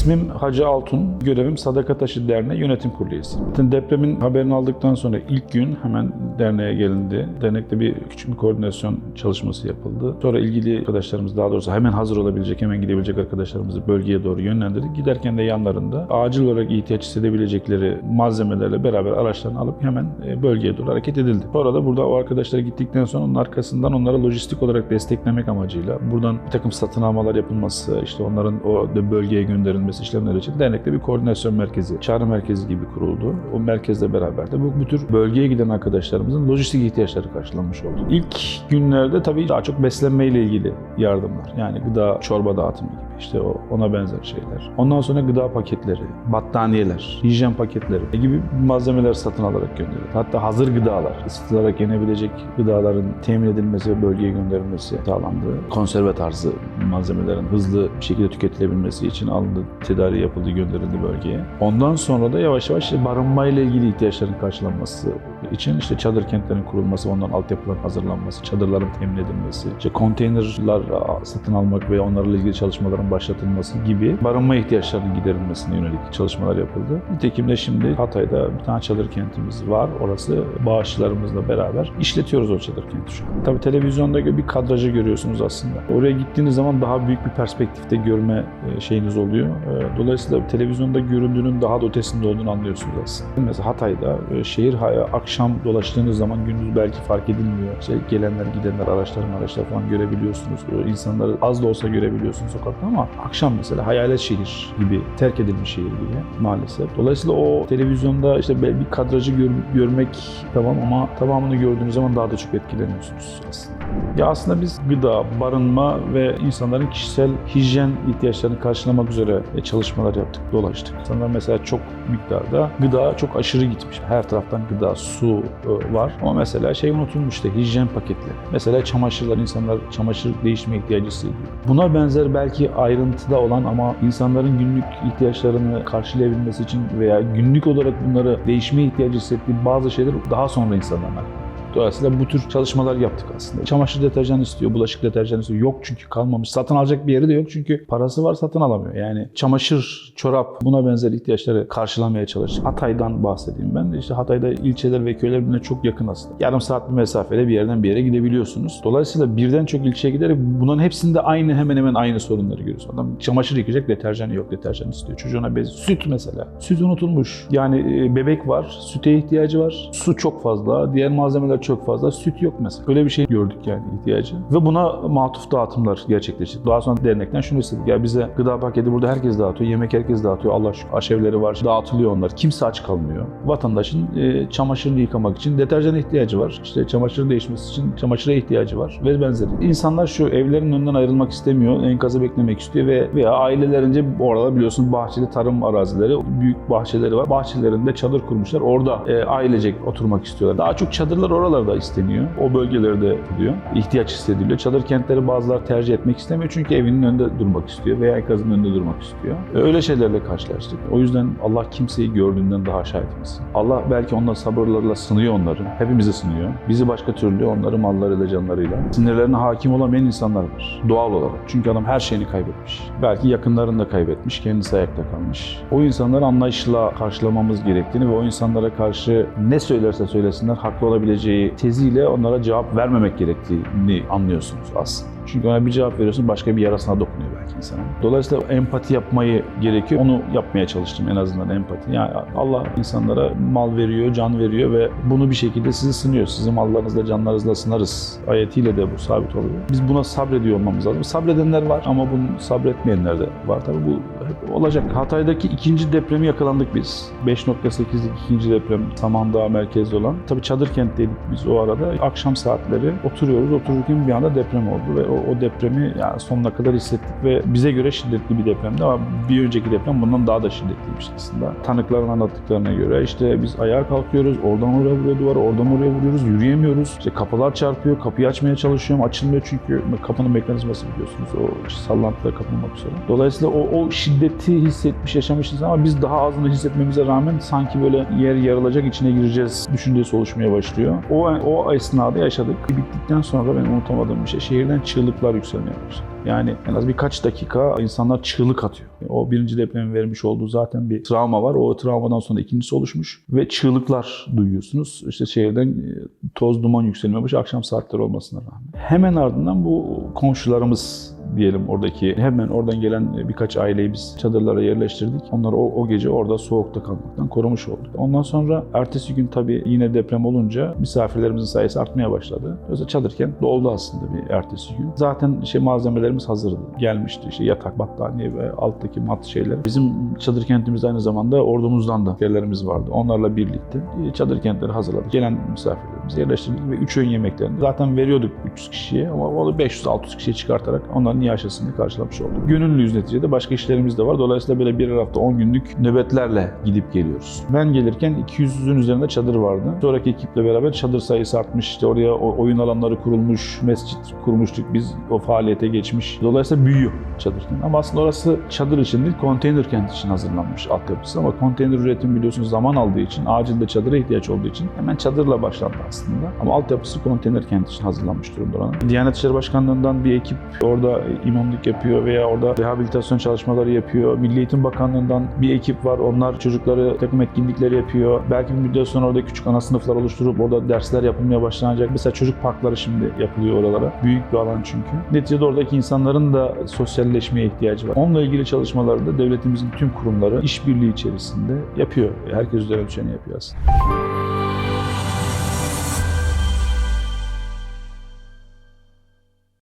İsmim Hacı Altun, görevim Sadaka Taşı Derneği Yönetim Kurulu. Zaten Depremin haberini aldıktan sonra ilk gün hemen derneğe gelindi. Dernekte bir küçük bir koordinasyon çalışması yapıldı. Sonra ilgili arkadaşlarımız daha doğrusu hemen hazır olabilecek, hemen gidebilecek arkadaşlarımızı bölgeye doğru yönlendirdik. Giderken de yanlarında acil olarak ihtiyaç hissedebilecekleri malzemelerle beraber araçlarını alıp hemen e, bölgeye doğru hareket edildi. Sonra da burada o arkadaşlara gittikten sonra onun arkasından onlara lojistik olarak desteklemek amacıyla buradan bir takım satın almalar yapılması, işte onların o bölgeye gönderilmesi işlemleri için dernekte bir koordinasyon merkezi, çağrı merkezi gibi kuruldu. O merkezle beraber de bu, bu tür bölgeye giden arkadaşlarımızın lojistik ihtiyaçları karşılanmış oldu. İlk günlerde tabii daha çok beslenme ile ilgili yardımlar. Yani gıda, çorba dağıtımı gibi işte o ona benzer şeyler. Ondan sonra gıda paketleri, battaniyeler, hijyen paketleri gibi malzemeler satın alarak gönderildi. Hatta hazır gıdalar, ısıtılarak yenebilecek gıdaların temin edilmesi ve bölgeye gönderilmesi sağlandı. Konserve tarzı malzemelerin hızlı bir şekilde tüketilebilmesi için alındı, tedariği yapıldı, gönderildi bölgeye. Ondan sonra da yavaş yavaş barınma ile ilgili ihtiyaçların karşılanması için işte çadır kentlerin kurulması, onların altyapıların hazırlanması, çadırların temin edilmesi, işte konteynerler satın almak ve onlarla ilgili çalışmaların başlatılması gibi barınma ihtiyaçlarının giderilmesine yönelik çalışmalar yapıldı. Nitekim de şimdi Hatay'da bir tane çadır kentimiz var. Orası bağışçılarımızla beraber işletiyoruz o çadır kenti şu an. Tabii televizyonda bir kadrajı görüyorsunuz aslında. Oraya gittiğiniz zaman daha büyük bir perspektifte görme e, şeyiniz oluyor. E, Dolayısıyla televizyonda göründüğünün daha da ötesinde olduğunu anlıyorsunuz aslında. Mesela Hatay'da e, şehir haya akşam dolaştığınız zaman gündüz belki fark edilmiyor. İşte gelenler gidenler araçlar araçlar falan görebiliyorsunuz. E, İnsanları az da olsa görebiliyorsunuz sokakta ama akşam mesela hayalet şehir gibi terk edilmiş şehir gibi maalesef. Dolayısıyla o televizyonda işte bir kadrajı gör- görmek tamam ama tamamını gördüğünüz zaman daha da çok etkileniyorsunuz aslında. Ya aslında biz gıda, barınma ve insanların kişisel hijyen ihtiyaçlarını karşılamak üzere e, çalışmalar yaptık, dolaştık. İnsanlar mesela çok miktarda gıda çok aşırı gitmiş. Her taraftan gıda, su e, var. Ama mesela şey unutulmuş işte hijyen paketleri. Mesela çamaşırlar, insanlar çamaşır değişme ihtiyacı hissediyor. Buna benzer belki ayrıntıda olan ama insanların günlük ihtiyaçlarını karşılayabilmesi için veya günlük olarak bunları değişmeye ihtiyacı hissettiği bazı şeyler daha sonra insanların aklına Dolayısıyla bu tür çalışmalar yaptık aslında. Çamaşır deterjanı istiyor, bulaşık deterjanı istiyor. Yok çünkü kalmamış. Satın alacak bir yeri de yok çünkü parası var satın alamıyor. Yani çamaşır, çorap buna benzer ihtiyaçları karşılamaya çalıştık. Hatay'dan bahsedeyim ben de. İşte Hatay'da ilçeler ve köyler birbirine çok yakın aslında. Yarım saat bir mesafede bir yerden bir yere gidebiliyorsunuz. Dolayısıyla birden çok ilçeye giderek bunların hepsinde aynı hemen hemen aynı sorunları görüyoruz. Adam çamaşır yıkayacak deterjanı yok, deterjan istiyor. Çocuğuna bez, süt mesela. Süt unutulmuş. Yani e, bebek var, süte ihtiyacı var. Su çok fazla, diğer malzemeler çok fazla. Süt yok mesela. Böyle bir şey gördük yani ihtiyacı. Ve buna matuf dağıtımlar gerçekleşti. Daha sonra dernekten şunu istedik. Ya bize gıda paketi burada herkes dağıtıyor. Yemek herkes dağıtıyor. Allah şükür. Aşevleri var. Dağıtılıyor onlar. Kimse aç kalmıyor. Vatandaşın e, çamaşırını yıkamak için deterjana ihtiyacı var. İşte çamaşırın değişmesi için çamaşıra ihtiyacı var. Ve benzeri. İnsanlar şu evlerin önünden ayrılmak istemiyor. Enkazı beklemek istiyor ve veya ailelerince orada biliyorsun bahçeli tarım arazileri, büyük bahçeleri var. Bahçelerinde çadır kurmuşlar. Orada e, ailecek oturmak istiyorlar. Daha çok çadırlar oralarda isteniyor. O bölgelerde yapılıyor. İhtiyaç hissediliyor. Çadır kentleri bazıları tercih etmek istemiyor çünkü evinin önünde durmak istiyor veya enkazın önünde durmak istiyor. E, Öyle şeylerle karşılaştık. O yüzden Allah kimseyi gördüğünden daha şahitimiz. Allah belki onunla sabırlarla sınıyor onları. Hepimizi sınıyor. Bizi başka türlü onları mallarıyla, canlarıyla. Sinirlerine hakim olamayan insanlar var. Doğal olarak. Çünkü adam her şeyini kaybetmiş. Belki yakınlarını da kaybetmiş. Kendisi ayakta kalmış. O insanları anlayışla karşılamamız gerektiğini ve o insanlara karşı ne söylerse söylesinler haklı olabileceği teziyle onlara cevap vermemek gerektiğini anlıyorsunuz aslında. Çünkü ona bir cevap veriyorsun başka bir yarasına dokunuyor belki insana. Dolayısıyla empati yapmayı gerekiyor. Onu yapmaya çalıştım en azından empati. Yani Allah insanlara mal veriyor, can veriyor ve bunu bir şekilde sizi sınıyor. Sizi mallarınızla, canlarınızla sınarız. Ayetiyle de bu sabit oluyor. Biz buna sabrediyor olmamız lazım. Sabredenler var ama bunu sabretmeyenler de var. Tabii bu hep olacak. Hatay'daki ikinci depremi yakalandık biz. 5.8'lik ikinci deprem Samandağ merkezli olan. Tabii çadır kentteydik biz o arada. Akşam saatleri oturuyoruz. Otururken bir anda deprem oldu ve o, o depremi yani sonuna kadar hissettik ve bize göre şiddetli bir depremdi ama bir önceki deprem bundan daha da şiddetliymiş aslında. Tanıkların anlattıklarına göre işte biz ayağa kalkıyoruz, oradan oraya vuruyor duvara, oradan oraya vuruyoruz, yürüyemiyoruz. İşte kapılar çarpıyor, kapıyı açmaya çalışıyorum, açılmıyor çünkü kapının mekanizması biliyorsunuz o sallantıda kapılmak üzere. Dolayısıyla o, o şiddeti hissetmiş, yaşamışız ama biz daha azını hissetmemize rağmen sanki böyle yer yarılacak içine gireceğiz düşüncesi oluşmaya başlıyor. O, o esnada yaşadık. Bittikten sonra ben unutamadığım bir şey. Şehirden çığ çığlıklar yükselmeye. Yani en az birkaç dakika insanlar çığlık atıyor. O birinci depremin vermiş olduğu zaten bir travma var. O travmadan sonra ikincisi oluşmuş ve çığlıklar duyuyorsunuz. İşte şehirden e, toz duman yükselmeye başlıyor akşam saatleri olmasına rağmen. Hemen ardından bu komşularımız diyelim oradaki hemen oradan gelen birkaç aileyi biz çadırlara yerleştirdik. Onları o, o gece orada soğukta kalmaktan korumuş olduk. Ondan sonra ertesi gün tabii yine deprem olunca misafirlerimizin sayısı artmaya başladı. Özellikle çadır kent doldu aslında bir ertesi gün. Zaten şey malzemelerimiz hazırdı. Gelmişti işte yatak, battaniye ve alttaki mat şeyler. Bizim çadır kentimizde aynı zamanda ordumuzdan da yerlerimiz vardı. Onlarla birlikte e, çadır kentleri hazırladık. Gelen misafirlerimizi yerleştirdik ve 3 öğün yemeklerini zaten veriyorduk 300 kişiye ama onu 500-600 kişiye çıkartarak onların iaşesini karşılamış olduk. Gönüllüyüz neticede. Başka işlerimiz de var. Dolayısıyla böyle bir hafta 10 günlük nöbetlerle gidip geliyoruz. Ben gelirken 200'ün üzerinde çadır vardı. Sonraki ekiple beraber çadır sayısı artmış. İşte oraya oyun alanları kurulmuş, mescit kurmuştuk biz. O faaliyete geçmiş. Dolayısıyla büyüyor çadır. Ama aslında orası çadır için değil, konteyner kent için hazırlanmış altyapısı. Ama konteyner üretim biliyorsunuz zaman aldığı için, acilde çadıra ihtiyaç olduğu için hemen çadırla başlandı aslında. Ama altyapısı konteyner kent için hazırlanmış durumda. Diyanet İşleri Başkanlığı'ndan bir ekip orada imamlık yapıyor veya orada rehabilitasyon çalışmaları yapıyor. Milli Eğitim Bakanlığı'ndan bir ekip var. Onlar çocukları takım etkinlikleri yapıyor. Belki bir müddet sonra orada küçük ana sınıflar oluşturup orada dersler yapılmaya başlanacak. Mesela çocuk parkları şimdi yapılıyor oralara. Büyük bir alan çünkü. Neticede oradaki insanların da sosyalleşmeye ihtiyacı var. Onunla ilgili çalışmaları da devletimizin tüm kurumları işbirliği içerisinde yapıyor. Herkes üzerine düşeni yapıyor aslında.